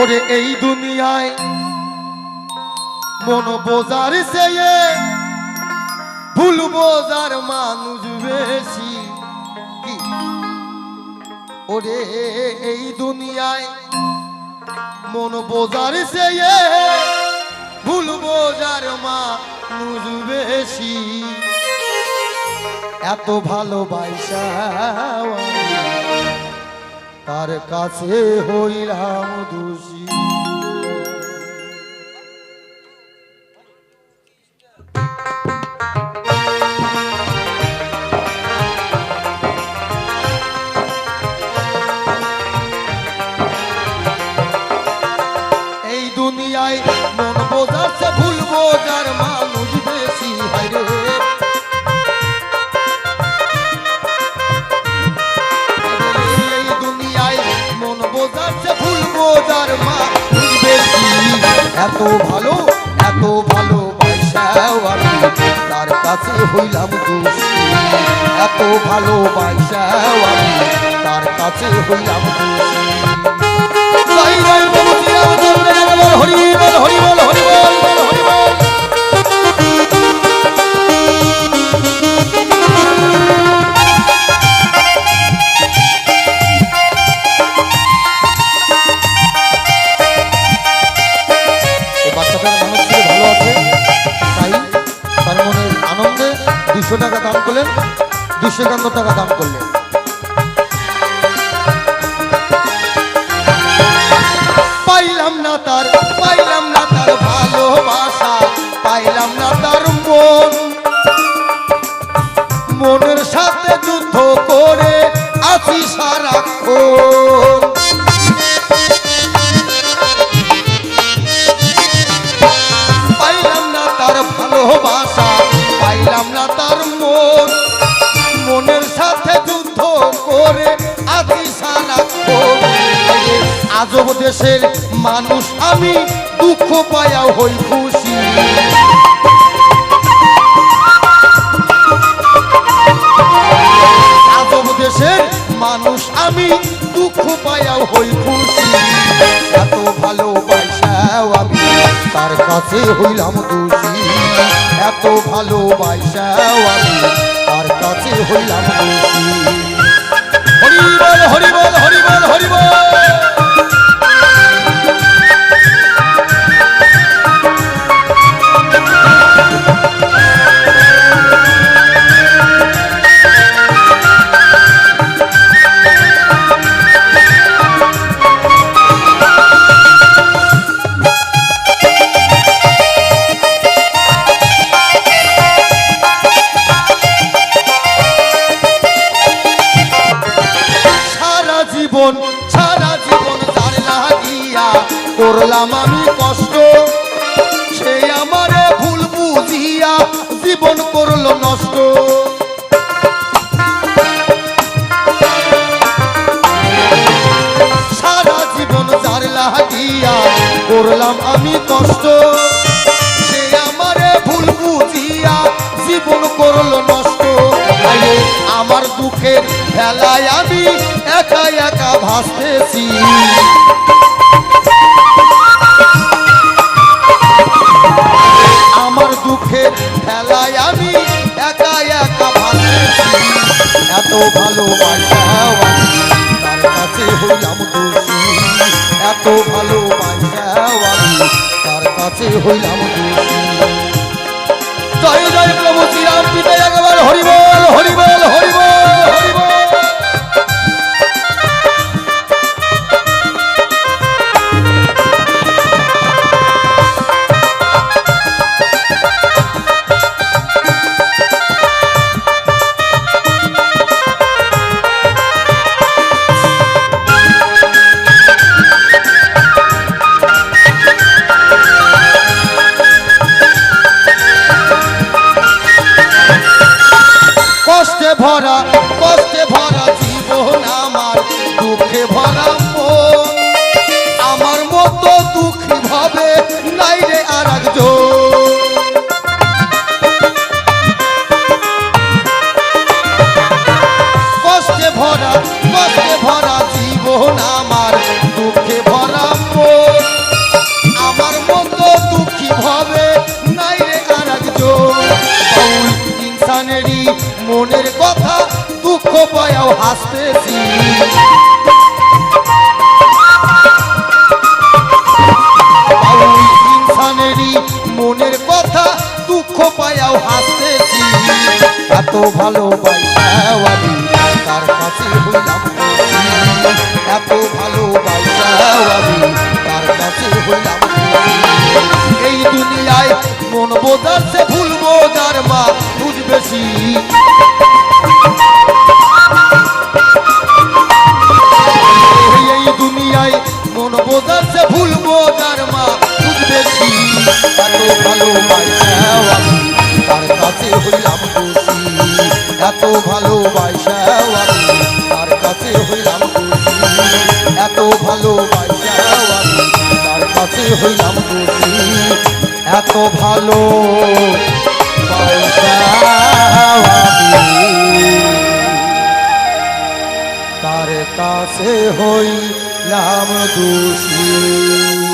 ওরে এই দুনিয়ায় মন বোঝার চেয়ে ভুল বোঝার মানুষ বেশি ওরে এই দুনিয়ায় মন বোঝার চেয়ে ভুল বোঝার মানুষ বেশি। এত ভালোবাসা তার কাছে হইলাম দোষী। এই দুনিয়ায় মন বোঝাচ্ছে ভুল বোঝার মানুষ বেশি হাইরে ভুল বোঝার মানুষ বেশি। এত ভালো এত ভালো তার কাছে হইলাম এত ভালো আমি, তার কাছে হইলাম হরি দুশো টাকা দাম করলেন দুশো একান্ন টাকা দাম করলেন। দেশের মানুষ, আমি দুঃখ পায়া হই খুশি। দেশের মানুষ, আমি দুঃখ পায়াও হই খুশি। এত ভালোবাসাও আমি তার কাছে হইলাম দোষী। এত ভালোবাসাও আমি তার কাছে হইলাম দোষী। জীবন, সারা জীবন যার লাগিয়া করলাম আমি কষ্ট। সে আমারে ভুল বুঝিয়া জীবন করল নষ্ট। সারা জীবন যার লাগিয়া করলাম আমি কষ্ট। সে আমারে ভুল বুঝিয়া জীবন করল নষ্ট। আমার দুঃখের খেলায় আমি একা একা ভাসতেছি। আমার দুঃখের খেলায় আমি একা একা ভাসতেছি। এত ভালোবাসাও আমি তার কাছে হইলাম দোষী? এত ভালোবাসাও আমি তার কাছে হইলাম দোষী? ভরা, কষ্টে ভরা জীবন আমার, দুঃখে ভরা মন। আমার মতো দুঃখী ভাবে নাই রে আর কষ্টে ভরা কষ্টে ভরা জীবন পায়াও হাসতেছি। বাউল ইনসানেরই মনের কথা দুঃখ পায়াও হাসতেছি। এত ভালোবাসাও আমি তার কাছে হইলাম। এত ভালোবাসাও আমি তার কাছে হইলাম এই দুনিয়ায় মন বোঝাচ্ছে ভুল বোঝার মা বুঝ বোঝাচ্ছে ভুল বোঝার মা বুঝ বেশি এত ভালোবাসাও আমি তার কাছে হইলাম খুশি। এত ভালোবাসাও আমি তার কাছে হইলাম খুশি। এত ভালোবাসাও তার কাছে হইলাম খুশি। এত ভালো তার কাছে नाम दोषी